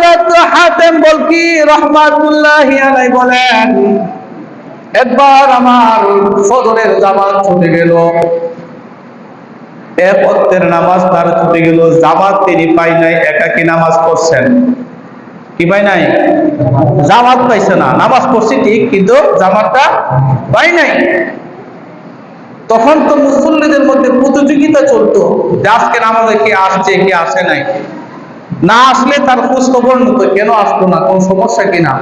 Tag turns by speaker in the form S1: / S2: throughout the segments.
S1: হযরত হাতেম বলকি আলাইহি বলেন, একবার আমার ফজরের জামাত ছুটে গেল। নামাজ তার ছুটে গেল। জামাত তিনি পাই নাই একাকি নামাজ পড়ছেন? কি পাই নাই? জামাত পাইছে না। নামাজ পড়ছি ঠিক, কিন্তু জামাতটা পাই নাই। তখন তো মুসল্লিদের মধ্যে প্রতিযোগিতা চলতো। আজকে নামাজে কে আসছে, কে আসে নাই। না আসলে তার খোঁজ খবর নিত কেন আসলো না? কোন সমস্যা কিনা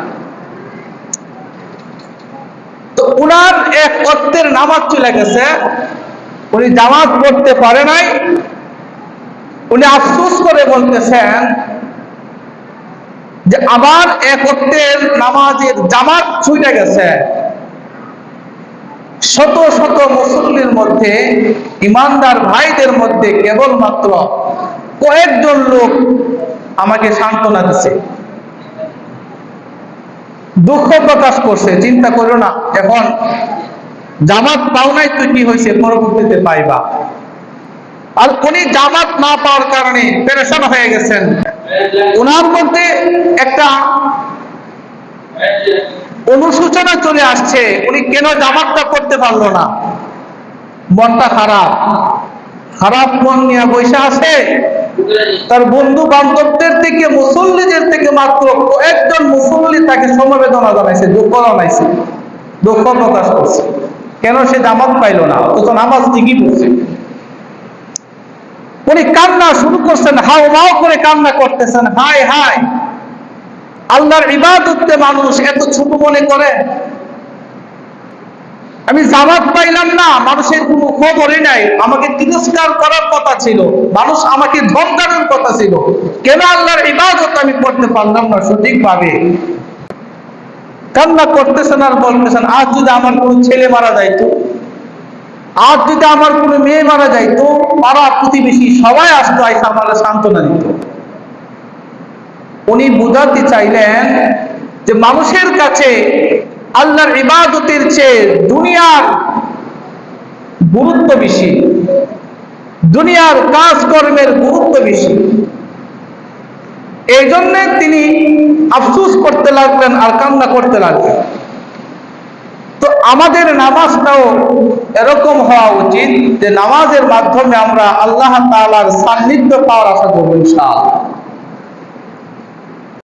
S1: তো উনার এক অর্থের নামাজ চলে গেছে, উনি জামাত পড়তে পারে নাই। উনি আফসোস করে বলতেছেন যে আবার এক অর্থের নামাজের জামাত ছুটে গেছে। শত শত মুসল্লির মধ্যে, ইমানদার ভাইদের মধ্যে কেবলমাত্র কয়েকজন লোক আমাকে সান্ত্বনা দিচ্ছে দুঃখ প্রকাশ করছে, চিন্তা করো না, এখন জামাত পাও নাই তুই কি হয়েছে, পরবর্তীতে পাইবা। আর উনি জামাত না পাওয়ার কারণে পেরেশান হয়ে গেছেন। ওনার মধ্যে একটা অনুশোচনা চলে আসছে, উনি কেন জামাতটা করতে পারল না? মনটা খারাপ। খারাপ মন নিয়ে বৈশা আছে তার বন্ধু বান্ধবদের থেকে, মুসল্লিদের থেকে মাত্র কয়েকজন মুসল্লি তাকে সমবেদনা জানাইছে, দুঃখ জানাইছে, দুঃখ প্রকাশ করছে। কেন সে জামাত পাইল না? অথচ নামাজ ঠিকই পড়ছে। উনি কান্না শুরু করছেন, হাও মাও করে কান্না করতেছেন হাই হাই আল্লাহর ইবাদতে মানুষ এত ছোট মনে করে আমি জামাত পাইলাম না, মানুষের কোনো খবরই নাই। আমাকে তিরস্কার করার কথা ছিল, মানুষ আমাকে ধমকানোর কথা ছিল। কেন আল্লাহর ইবাদত আমি করতে পারলাম না সঠিকভাবে? কান্না করতেছেন আর বলতেছেন, আজ যদি আমার কোনো ছেলে মারা যাইতো, আজ যদি আমার কোনো মেয়ে মারা যাইতো পাড়া প্রতিবেশী সবাই আসতো, আইসা আমার সান্ত্বনা দিত? উনি বুঝাতে চাইলেন যে মানুষের কাছে আল্লাহর ইবাদতের চেয়ে দুনিয়ার গুরুত্ব বেশি। দুনিয়ার কাজকর্মের গুরুত্ব বেশি। এই জন্য তিনি আফসুস করতে লাগলেন আর কান্না করতে লাগলেন। তো আমাদের নামাজটাও এরকম হওয়া উচিত যে নামাজের মাধ্যমে আমরা আল্লাহ তাআলার সান্নিধ্য পাওয়ার আশা করব ইনশাআল্লাহ।